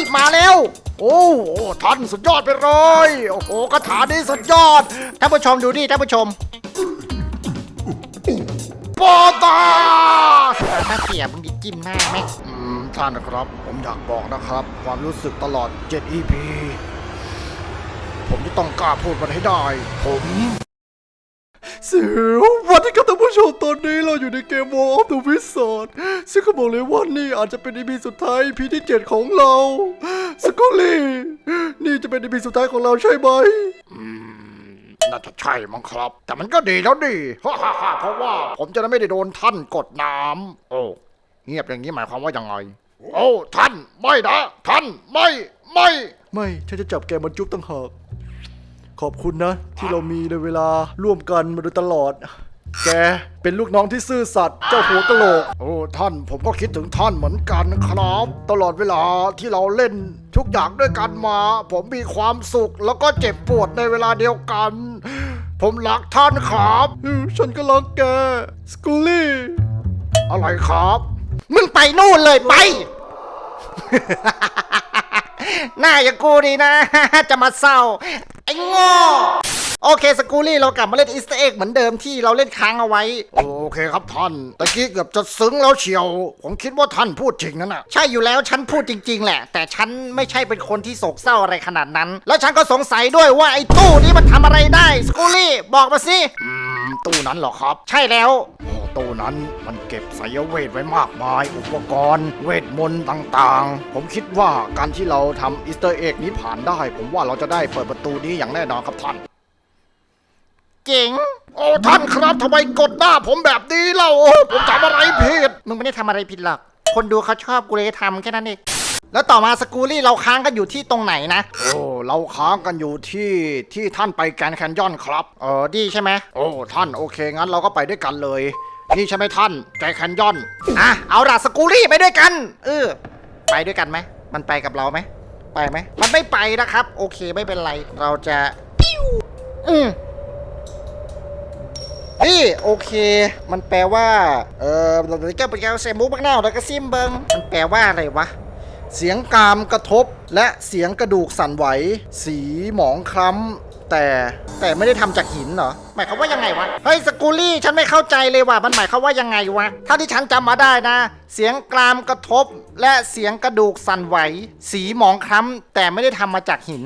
ยมาแล้ว โอ้โหท่านสุดยอดไปเลย โอ้โหคาถานี้สุดยอด ท่านผู้ชมดูดิท่านผู้ชมปอตาถ้าเสียมึงดิจิ้มหน้าไหมอืมท่านนะครับ ผมอยากบอกนะครับ ความรู้สึกตลอด 7 EP ผมจะต้องกล้าพูดมันให้ได้ ผม สียววันที่กับท่านผู้ชมตอนนี้เราอยู่ในเกม War of the Wizard ซึ่งเขาบอกเลยว่านี่อาจจะเป็น EP สุดท้าย EP ที่ 7 ของเราสกอลลี่นี่จะเป็น EP สุดท้ายของเราใช่ไหมน่าจะใช่มั้งครับ แต่มันก็ดีแล้วดิฮ่าฮ่าฮ่าเพราะว่าผมจะได้ไม่ได้โดนท่านกดน้ำโอ้เงียบอย่างนี้หมายความว่ายังไง โอ้ท่านไม่นะท่านไม่ไม่ ไม่ฉันจะจับแกมาจุ๊บตั้งหาก ขอบคุณนะ ที่เรามีในเวลาร่วมกันมาโดยตลอด แกเป็นลูกน้องที่ซื่อสัตย์เจ้าหัวกะโหลก โอ้ท่านผมก็คิดถึงท่านเหมือนกันครับ ตลอดเวลาที่เราเล่นทุกอย่างด้วยกันมา ผมมีความสุขแล้วก็เจ็บปวดในเวลาเดียวกัน ผมรักท่านครับฉันก็รักแก สกูลี่ อะไรครับ มึงไปนู่นเลยไป หน้าอย่างกูดีนะ จะมาเศร้า ไอ้โง่โอเคสกูลี่เรากลับมาเล่นอีสต์เอ็กเหมือนเดิมที่เราเล่นค้างเอาไว้ โอเคครับท่านตะกี้เกือบจะซึ้งแล้วเชียว ผมคิดว่าท่านพูดจริงนั่นน่ะ ใช่อยู่แล้วฉันพูดจริง ๆ แหละ แต่ฉันไม่ใช่เป็นคนที่โศกเศร้าอะไรขนาดนั้น แล้วฉันก็สงสัยด้วยว่าไอ้ตู้นี้มันทำอะไรได้สกูลี่บอกมาสิอืมตู้นั้นเหรอครับ ใช่แล้วโอ้ ตู้นั้นมันเก็บสายเวทไว้มากมาย อุปกรณ์ เวทมนต์ต่างๆ ผมคิดว่าการที่เราทำอีสเตอร์เอ็กนี้ผ่านได้ ผมว่าเราจะได้เปิดประตูนี้อย่างแน่นอนครับท่าน เจ๋ง โอ้ท่านครับทำไมกดหน้าผมแบบนี้เล่าโอ้ผมทำอะไรผิด มึงไม่ได้ทำอะไรผิดหรอก คนดูเขาชอบกูเลยทำแค่นั้นเอง แล้วต่อมาสกูลี่เราค้างกันอยู่ที่ตรงไหนนะ โอ้เราค้างกันอยู่ที่ที่ท่านไปแกรนด์แคนยอนครับ เออดีใช่ไหมโอ้ท่านโอเคงั้นเราก็ไปด้วยกันเลย นี่ใช่ไหมท่านแกรนด์แคนยอนอะเอาล่ะสกูลี่ไปด้วยกัน เออ ไปด้วยกันไหม มันไปกับเราไหม ไปไหม มันไม่ไปนะครับ โอเคไม่เป็นไร เราจะอืมนี่โอเค มันแปลว่า เออเราจะเป็นกาเซมุกบักหน้าแล้วก็ซิมเบิง มันแปลว่าอะไรวะ เสียงกรามกระทบ และเสียงกระดูกสั่นไหว สีหมองคล้ำ แต่แต่ไม่ได้ทำจากหินเหรอ หมายความว่ายังไงวะ เฮ้ยสกูลี่ฉันไม่เข้าใจเลยว่ะมันหมายความว่ายังไงวะ ถ้าที่ฉันจำมาได้นะ เสียงกรามกระทบ และเสียงกระดูกสั่นไหว สีหมองคล้ำแต่ไม่ได้ทำมาจากหิน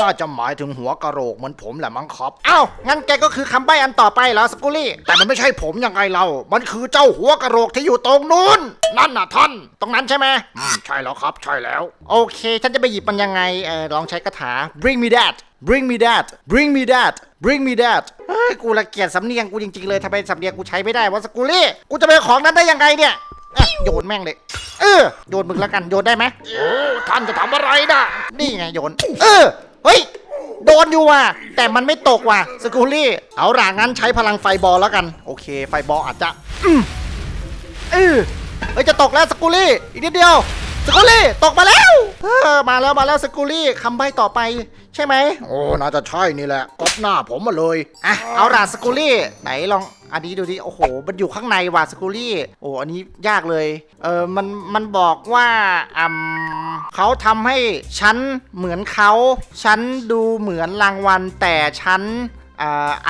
น่าจะหมายถึงหัวกะโหลกเหมือนผมแหละมั้งครับเอ้างั้นแกก็คือคำใบ้อันต่อไปเหรอสกูลี่ แต่มันไม่ใช่ผมยังไงเรา มันคือเจ้าหัวกะโหลกที่อยู่ตรงนู้น นั่นน่ะท่าน ตรงนั้นใช่ไหมอืมใช่แล้วครับ ใช่แล้ว โอเค ฉันจะไปหยิบมันยังไงเออลองใช้คาถา bring me that bring me that bring me that bring me that เฮ้ยกูละเกียดสำเนียงกูจริงๆเลยทำไมสำเนียงกูใช้ไม่ได้วะสกูลี่ กูจะไปเอาของนั้นได้ยังไงเนี่ยอะโยนแม่งเลย เออ โยนมึงแล้วกัน โยนได้ไหมโอ้ท่านจะทำอะไรนะนี่ไงโยน เออ เฮ้ย โดนอยู่ว่ะ แต่มันไม่ตกว่ะ สกูลี่ เอาหล่ะงั้นใช้พลังไฟบอลแล้วกัน โอเค ไฟบอลอาจจะ อืมเออเฮ้ย จะตกแล้วสกูลี่ อีกนิดเดียว สกูลี่ตกมาแล้วเออมาแล้วมาแล้วสกูลี่คำใบ้ต่อไป ใช่ไหมโอ้น่าจะใช่นี่แหละก๊อปหน้าผมมาเลยอะเอาล่ะสกูลี่ไหนลองอันนี้ดูดิโอ้โห มันอยู่ข้างในว่ะสกูลี่โอ้อันนี้ยากเลยเออมันมันบอกว่าอืมเขาทำให้ฉันเหมือนเขาฉันดูเหมือนรางวัลแต่ฉัน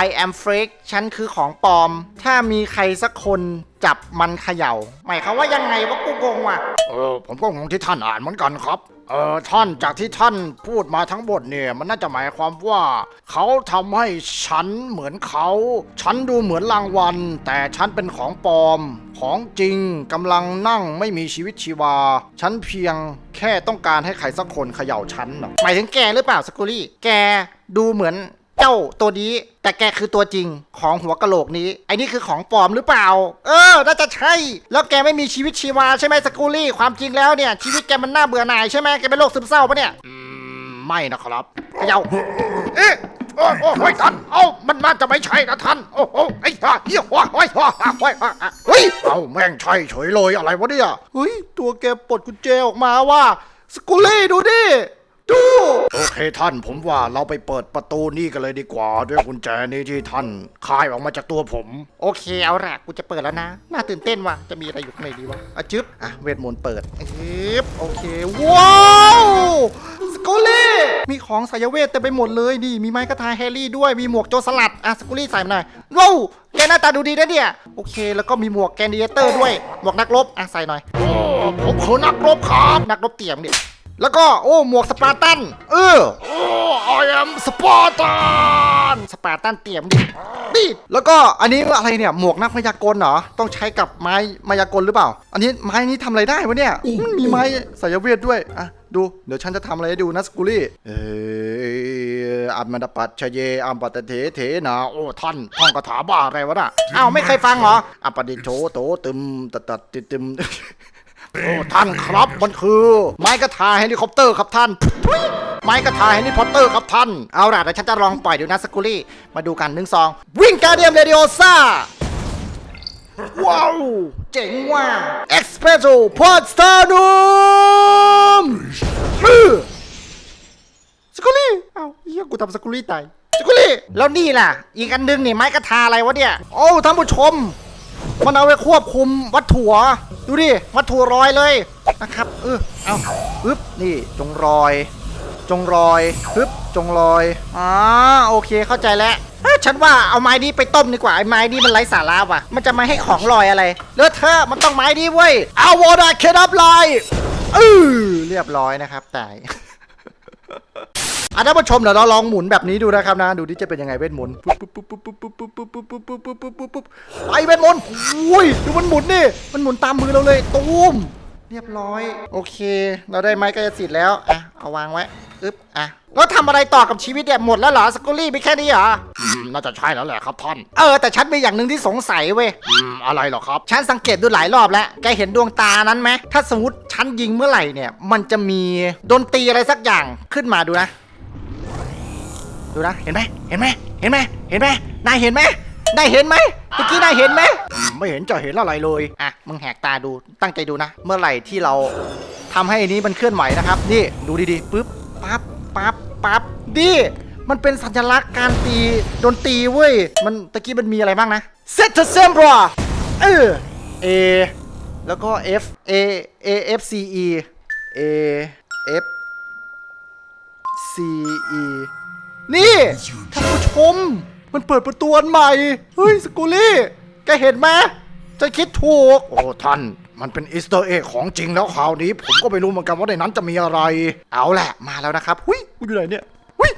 I am fake ฉันคือของปลอม ถ้ามีใครสักคนจับมันเขย่า หมายความว่ายังไงวะกูงงว่ะ เออ ผมก็งงที่ท่านอ่านเหมือนกันครับ เออท่านจากที่ท่านพูดมาทั้งหมดเนี่ย มันน่าจะหมายความว่า เขาทำให้ฉันเหมือนเขา ฉันดูเหมือนรางวัล แต่ฉันเป็นของปลอม ของจริงกำลังนั่งไม่มีชีวิตชีวา ฉันเพียงแค่ต้องการให้ใครสักคนเขย่าฉันเนาะหมายถึงแกหรือเปล่าสกุลี่ แกดูเหมือน เจ้าตัวนี้ แต่แกคือตัวจริงของหัวกะโหลกนี้ไอ้นี่คือของปลอมหรือเปล่า เออ น่าจะใช่ แล้วแกไม่มีชีวิตชีวาใช่ไหมสกุลี่ ความจริงแล้วเนี่ย ชีวิตแกมันน่าเบื่อหน่ายใช่ไหมแกเป็นโรคซึมเศร้าปะเนี่ยอืมไม่นะครับเขย่าเอ๊ะโอ้โอ้โอ้ยท่านเอ้ามันน่าจะไม่ใช่นะท่าน โอ้โหไอ้ห่าเหี้ยว้าว้าว้าว้าว้าเฮ้ย เอ้าแม่งใช่เฉยเลยอะไรวะเนี่ย เฮ้ย ตัวแกปลดกุญแจออกมาว่า สกูลี่ดูดิ ดูโอเคท่านผมว่าเราไปเปิดประตูนี่กันเลยดีกว่า ด้วยกุญแจนี้ที่ท่านคายออกมาจากตัวผม โอเคเอาละกูจะเปิดแล้วนะ น่าตื่นเต้นว่ะจะมีอะไรอยู่ข้างในดีวะอะจึ๊บอะเวทมนต์เปิดจึ๊บโอเคว้าวสกูลี่มีของสายเวทเต็มไปหมดเลยนี่มีไม้กระทาแฮร์รี่ด้วยมีหมวกโจรสลัดอะสกูลี่ใส่มาหน่อยว้าวแกหน้าตาดูดีนะเนี่ยโอเค แล้วก็มีหมวกแกนดิเอเตอร์ด้วยหมวกนักรบอะใส่หน่อยโอ้ผมคือนักรบครับนักรบเตี่ยมดิ แล้วก็โอ้หมวกสปาร์ตัน เออ โอ้ I am Spartan สปาร์ตันเตรียมดิดิแล้วก็อันนี้อะไรเนี่ยหมวกนักมายากลเหรอ ต้องใช้กับไม้มายากลหรือเปล่า อันนี้ไม้นี้ทำอะไรได้วะเนี่ยมันมีไม้สายเวทด้วยอะดูเดี๋ยวฉันจะทำอะไรให้ดูนะสกุลี่เอออัมมันตปัตชเยอัมปัตเถเถนาโอ้ท่านท่องคาถาบ้าอะไรวะน่ะอ้าวไม่เคยฟังเหรออัปปดิโชโตตึมตะตัดติตึม โอ้ท่านครับมันคือ ไม้กระทาเฮลิคอปเตอร์ครับท่านไม้กระทาเฮลิคอปเตอร์ครับท่าน เอาล่ะเดี๋ยวฉันจะลองปล่อยดูนะสกุลี่ มาดูกันหนึ่งสองวิ่งการเดียมเรดิโอซ่า ว้าว เจ๋งว่ะเอ็กซ์เพรสโซพอดสตาร์นูมสกุลี่ เอ้าเฮียกูทำสกุลี่ตายสกุลี่ แล้วนี่ล่ะ อีกอันนึงนี่ไม้กระทาอะไรวะเนี่ย โอ้ท่านผู้ชม มันเอาไว้ควบคุมวัตถุ ดูดิวัตถุรอยเลยนะครับเออเอาปึ๊บนี่จงรอย จงรอยปึ๊บจงรอยอ่าโอเคเข้าใจแล้วเอ้ยฉันว่าเอาไม้นี้ไปต้มดีกว่าไอ้ไม้นี้มันไร้สาระว่ะ มันจะมาให้ของลอยอะไรเลอะเทอะมันต้องไม้นี้เว้ยเอาวอร์ดเคดับไลเออเรียบร้อยนะครับตาย อะท่านผู้ชมเดี๋ยวเราลองหมุนแบบนี้ดูนะครับนะ ดูที่จะเป็นยังไงเวทมนต์ไปเวทมนต์อุ้ยดูมันหมุนนี่มันหมุนตามมือเราเลยตูมเรียบร้อย โอเค เราได้ไม้กายสิทธิ์แล้วอะเอาวางไว้อึ๊บอะแล้วทำอะไรต่อกับชีวิตเนี่ยหมดแล้วเหรอสกุลลี่ไปแค่นี้เหรอน่าจะใช่แล้วแหละครับท่านเออแต่ฉันมีอย่างหนึ่งที่สงสัยเว้ยอะไรหรอครับ ฉันสังเกตดูหลายรอบแล้ว แกเห็นดวงตานั้นไหมถ้าสมมติฉันยิงเมื่อไหร่เนี่ย มันจะมีดนตรีอะไรสักอย่างขึ้นมาดูนะ ดูนะ เห็นไหมเห็นไหมเห็นไหมเห็นไหมนายเห็นไหมนายเห็นไหมเมื่อกี้นายเห็นไหมอืมไม่เห็นจะเห็นอะไรเลย อะ มึงแหกตาดู ตั้งใจดูนะ เมื่อไหร่ที่เราทำให้อันนี้มันเคลื่อนไหวนะครับ นี่ ดูดีๆ ปึ๊บ ปั๊บ ปั๊บ ปั๊บดิมันเป็นสัญลักษณ์การตีดนตรีเว้ย มันตะกี้มันมีอะไรบ้างนะ Set to Sembra เออ A แล้วก็ F A A F C E A F C E นี่ท่านผู้ชม มันเปิดประตูอันใหม่ เฮ้ยสกูลี่แกเห็นไหมจะคิดถูก โอ้ท่านมันเป็นอีสเตอร์เอ็กของจริงแล้วคราวนี้ ผมก็ไม่รู้เหมือนกันว่าในนั้นจะมีอะไร เอาแหละมาแล้วนะครับหุยกูอยู่ไหนเนี่ยหุย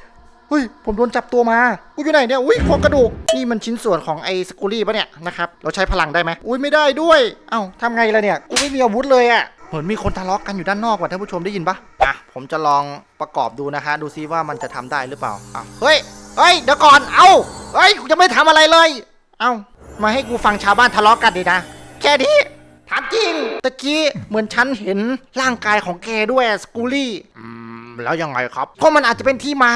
เฮ้ยผมโดนจับตัวมา กูอยู่ไหนเนี่ยอุ้ยโครงกระดูก นี่มันชิ้นส่วนของไอ้สกูลี่ปะเนี่ยนะครับ เราใช้พลังได้ไหมอุ้ยไม่ได้ด้วย เอ้าทำไงล่ะเนี่ย กูไม่มีอาวุธเลยอะ เหมือนมีคนทะเลาะกันอยู่ด้านนอกว่ะท่านผู้ชมได้ยินปะอะผมจะลองประกอบดูนะคะดูซิว่ามันจะทำได้หรือเปล่าอ้าวเฮ้ยเฮ้ยเดี๋ยวก่อนเอ้าเฮ้ยกูจะไม่ทำอะไรเลย เอ้ามาให้กูฟังชาวบ้านทะเลาะกันดีนะแค่นี้ถามจริงตะกี้เหมือนฉันเห็นร่างกายของแกด้วยสกูลี่ อืมแล้วยังไงครับ ก็มันอาจจะเป็นที่มา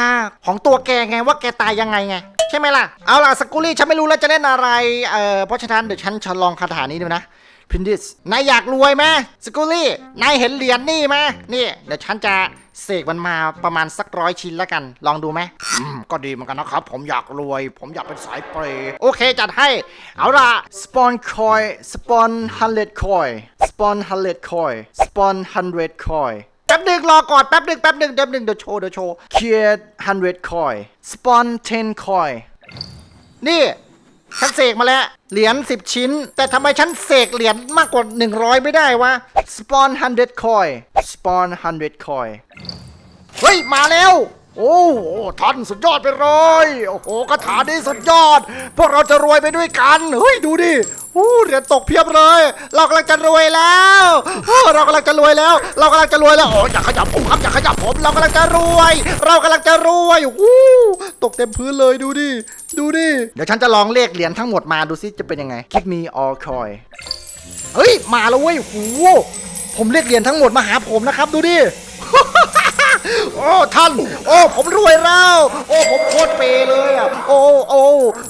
ของตัวแกไงว่าแกตายยังไงไง ใช่ไหมล่ะ เอาล่ะสกูลี่ฉันไม่รู้แล้วจะเล่นอะไร เอ่อเพราะฉะนั้นเดี๋ยวฉันจะลองคาถานี้ดูนะ พินดิส นายอยากรวยไหมสกูลี่ นายเห็นเหรียญนี่ไหมนี่ เดี๋ยวฉันจะเสกมันมาประมาณสักร้อยชิ้นแล้วกัน ลองดูไหมอืมก็ดีเหมือนกันนะครับ ผมอยากรวย ผมอยากเป็นสายเปรย์โอเคจัดให้ เอาล่ะ สปอนคอย สปอนฮันเลดคอย สปอนฮันเลดคอย สปอนฮันเรดคอยแป๊บหนึ่งรอก่อนแป๊บหนึ่งแป๊บหนึ่งแป๊บหนึ่งเดี๋ยวโชว์เดี๋ยวโชว์ เคียร์ฮันเรดคอย สปอนเทนคอย นี่ ฉันเสกมาแล้ว เหรียญ10 ชิ้น แต่ทำไมฉันเสกเหรียญมากกว่า 100 ไม่ได้วะสปอนฮันเรดคอยสปอนฮันเรดคอย เฮ้ย มาแล้ว โอ้โหท่านสุดยอดไปเลย โอ้โหคาถานี้สุดยอด พวกเราจะรวยไปด้วยกัน เฮ้ย ดูดิโอ้เหรียญตกเพียบเลย เรากำลังจะรวยแล้วเรากำลังจะรวยแล้ว เรากำลังจะรวยแล้วโอ้อย่าขยับผมครับอย่าขยับผม เรากำลังจะรวย เรากำลังจะรวยวู้ตกเต็มพื้นเลยดูดิดูดิเดี๋ยวฉันจะลองเลขเหรียญทั้งหมดมาดูซิจะเป็นยังไง Give me all coin เฮ้ยมาแล้วเว้ยโหผมเรียกเหรียญทั้งหมดมาหาผมนะครับ ดูดิ โอ้ท่าน โอ้ผมรวยแล้ว โอ้ผมโคตรเปย์เลยอะโอ้โอ้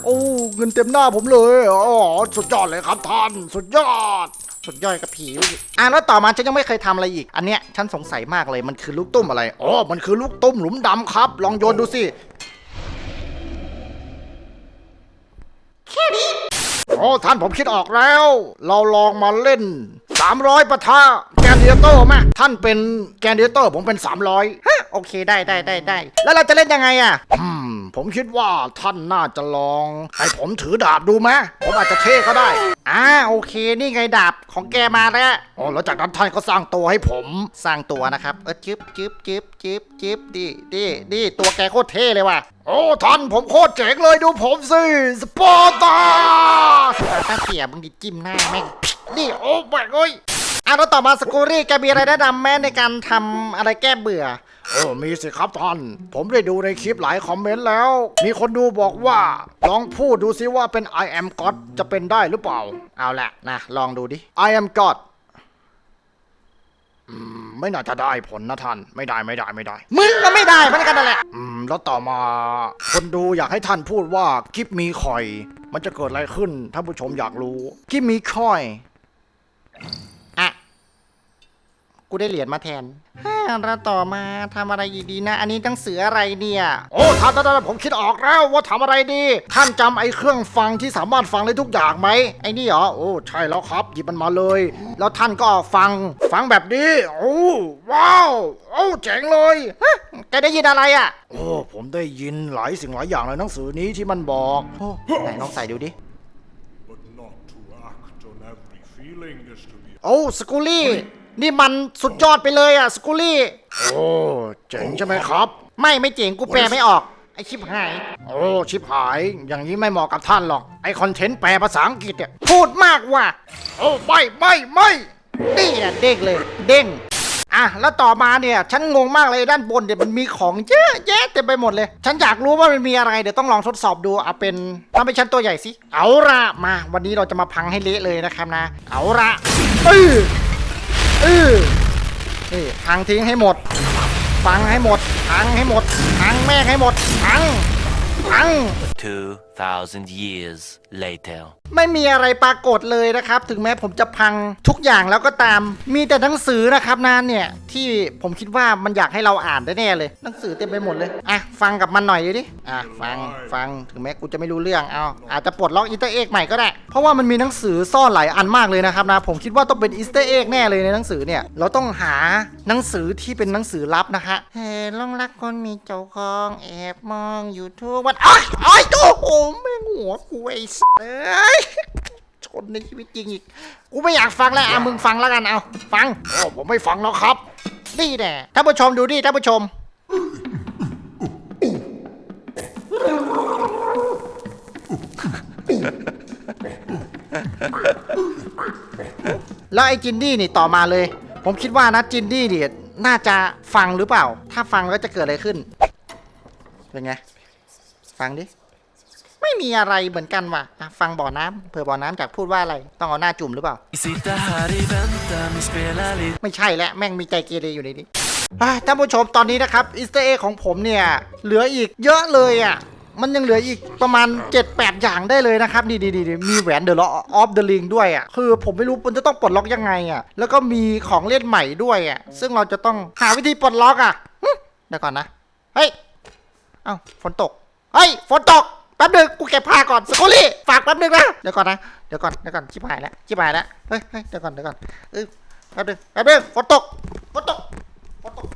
โอ้เงินเต็มหน้าผมเลยโอ้สุดยอดเลยครับท่านสุดยอด สุดยอดกับผีอะแล้วต่อมาฉันยังไม่เคยทำอะไรอีก อันเนี้ยฉันสงสัยมากเลยมันคือลูกตุ้มอะไรอ๋อมันคือลูกตุ้มหลุมดำครับ ลองโยนดูสิแค่นี้โอ้ท่านผมคิดออกแล้ว เราลองมาเล่น 300ปะทะแกนเดียเตอร์ไหมท่านเป็นแกนเดียเตอร์ผมเป็น 300ฮะโอเคได้ได้ได้ได้แล้วเราจะเล่นยังไงอะอืมผมคิดว่าท่านน่าจะลอง ให้ผมถือดาบดูไหมผมอาจจะเท่ก็ได้ อ่าโอเค นี่ไงดาบของแกมาแล้วอ๋อแล้วจากนั้นท่านก็สร้างตัวให้ผมสร้างตัวนะครับ เออจึ๊บจึ๊บจึ๊บจึ๊บจึ๊บดีดีดีตัวแกโคตรเท่เลยว่ะโอ้ท่านผมโคตรเจ๋งเลยดูผมสิสปอร์ตาตาตาเสียมึงดิจิ้มหน้าแม่งนี่โอ้แม่งเอ้ย อะแล้วต่อมาสกูรี่แกมีอะไรแนะนำแม่ในการทำอะไรแก้เบื่อ เออ มีสิครับท่าน ผมได้ดูในคลิปหลายคอมเมนต์แล้ว มีคนดูบอกว่า ลองพูดดูสิว่าเป็น I am God จะเป็นได้หรือเปล่า เอาละนะ ลองดูดิ I am God อืมไม่น่าจะได้ผลนะท่าน ไม่ได้ไม่ได้ไม่ได้ มึงก็ไม่ได้เหมือนกันนั่นแหละอืมแล้วต่อมา คนดูอยากให้ท่านพูดว่ากิฟมีคอย มันจะเกิดอะไรขึ้นท่านผู้ชมอยากรู้กิฟมีคอยอะ กูได้เหรียญมาแทนฮ่าแล้วต่อมาทำอะไรอีกดีนะ อันนี้หนังสืออะไรเนี่ย โอ้ท่านท่านท่านผมคิดออกแล้วว่าทำอะไรดี ท่านจำไอ้เครื่องฟังที่สามารถฟังได้ทุกอย่างไหมไอ้นี่เหรอ โอ้ใช่แล้วครับ หยิบมันมาเลย แล้วท่านก็ฟัง ฟังแบบนี้ โอ้ว้าว โอ้เจ๋งเลยฮะแกได้ยินอะไรอะ โอ้ผมได้ยินหลายสิ่งหลายอย่างในหนังสือนี้ที่มันบอกโอ้ไหนลองใส่ดูดิ but not to act on every feeling is to be โอ้สกูลี่ นี่มันสุดยอดไปเลยอะสกูลี่ โอ้เจ๋งใช่ไหมครับ ไม่ไม่เจ๋งกูแปลไม่ออก ไอชิบหาย โอ้ชิบหาย อย่างนี้ไม่เหมาะกับท่านหรอก ไอคอนเทนต์แปลภาษาอังกฤษเนี่ยพูดมากว่ะ โอ้ไม่ไม่ไม่นี่อะเด้งเลย เด้งอะแล้วต่อมาเนี่ยฉันงงมากเลยด้านบนเนี่ยมันมีของเยอะแยะเต็มไปหมดเลย ฉันอยากรู้ว่ามันมีอะไรเดี๋ยวต้องลองทดสอบดูเอาเป็นทำให้ฉันตัวใหญ่สิเอาละมา วันนี้เราจะมาพังให้เละเลยนะครับนะ เอาละเออ เออนี่พังทิ้งให้หมด ฟังให้หมดพังให้หมดพังแม่งให้หมดพังพัง2,000 years later. ไม่มีอะไรปรากฏเลยนะครับ ถึงแม้ผมจะพังทุกอย่างแล้วก็ตาม มีแต่หนังสือนะครับนะเนี่ย ที่ผมคิดว่ามันอยากให้เราอ่านแน่ๆเลย หนังสือเต็มไปหมดเลย อะ ฟังกับมันหน่อยดิ อะ ฟัง ฟัง ถึงแม้กูจะไม่รู้เรื่อง เอา อาจจะปลดล็อกอินเตอร์เอ็กใหม่ก็ได้ เพราะว่ามันมีหนังสือซ่อนหลายอันมากเลยนะครับนะ ผมคิดว่าต้องเป็นอินเตอร์เอ็กแน่เลยในหนังสือเนี่ย เราต้องหาหนังสือที่เป็นหนังสือลับนะฮะเฮ้ลองรักคนมีเจ้าของแอบมองอยู่ทุกวันอ้อยอ้อยโอ้โหแม่งหัวกูไอ้สัสเอ้ยชนในชีวิตจริงอีก กูไม่อยากฟังแล้วอะมึงฟังแล้วกันเอาฟังโอ้ผมไม่ฟังแล้วครับ นี่แน่ท่านผู้ชมดูดิท่านผู้ชม แล้วไอ้จินดี้นี่ต่อมาเลย ผมคิดว่านะจินดี้นี่น่าจะฟังหรือเปล่า ถ้าฟังแล้วจะเกิดอะไรขึ้น เป็นไง ฟังดิ ไม่มีอะไรเหมือนกันว่ะอะฟังบ่อน้ำเผื่อบ่อน้ำจากพูดว่าอะไร ต้องเอาหน้าจุ่มหรือเปล่า Sitta här i väntan, spelar lite ไม่ใช่แล้วแม่งมีใจเกเรอยู่ในนี้อะท่านผู้ชมตอนนี้นะครับอิสเตอร์เอของผมเนี่ย เหลืออีกเยอะเลยอะ มันยังเหลืออีกประมาณ 7-8 อย่างได้เลยนะครับดีดีดีมีแหวนเดอะล็อออฟเดอะลิงด้วยอะ คือผมไม่รู้มันจะต้องปลดล็อกยังไงอะ แล้วก็มีของเล่นใหม่ด้วยอะ ซึ่งเราจะต้องหาวิธีปลดล็อกอะหึเดี๋ยวก่อนนะ เฮ้ย เอ้าฝนตก เฮ้ย ฝนตก แป๊บนึงกูเก็บผ้าก่อนสกุลี่ฝากแป๊บนึงนะเดี๋ยวก่อนนะเดี๋ยวก่อนเดี๋ยวก่อนชิบหายแล้วชิบหายแล้วเฮ้ยเฮ้ยเดี๋ยวก่อนเดี๋ยวก่อนเออแป๊บนึงแป๊บนึงฝนตกฝนตกฝนตก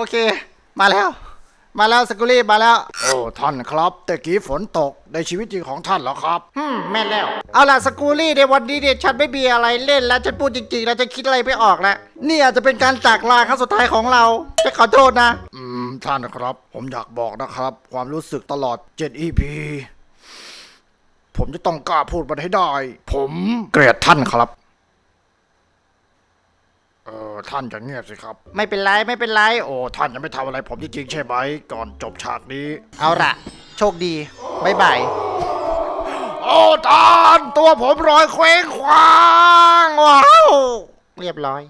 อเค มาแล้ว มาแล้วสกุลี่มาแล้ว โอ้ท่านครับแต่กี้ฝนตกในชีวิตจริงของท่านเหรอครับอืมแม่นแล้ว เอาล่ะสกูลี่ในวันนี้เนี่ยฉันไม่มีอะไรเล่นแล้วฉันพูดจริงๆ แล้วฉันคิดอะไรไม่ออกแล้วนี่อาจจะเป็นการจากลาครั้งสุดท้ายของเราจะขอโทษนะ อืมท่านครับ ผมอยากบอกนะครับ ความรู้สึกตลอด 7 EP ผมจะต้องกล้าพูดมันให้ได้ ผมเกลียดท่านครับเออท่านจะเงียบสิครับ ไม่เป็นไรไม่เป็นไร โอ้ท่านจะไม่ทำอะไรผมจริงๆใช่ไหมก่อนจบฉากนี้ เอาละโชคดีบายบาย โอ้ท่านตัวผมรอยเคว้งคว้างว้าว เรียบร้อย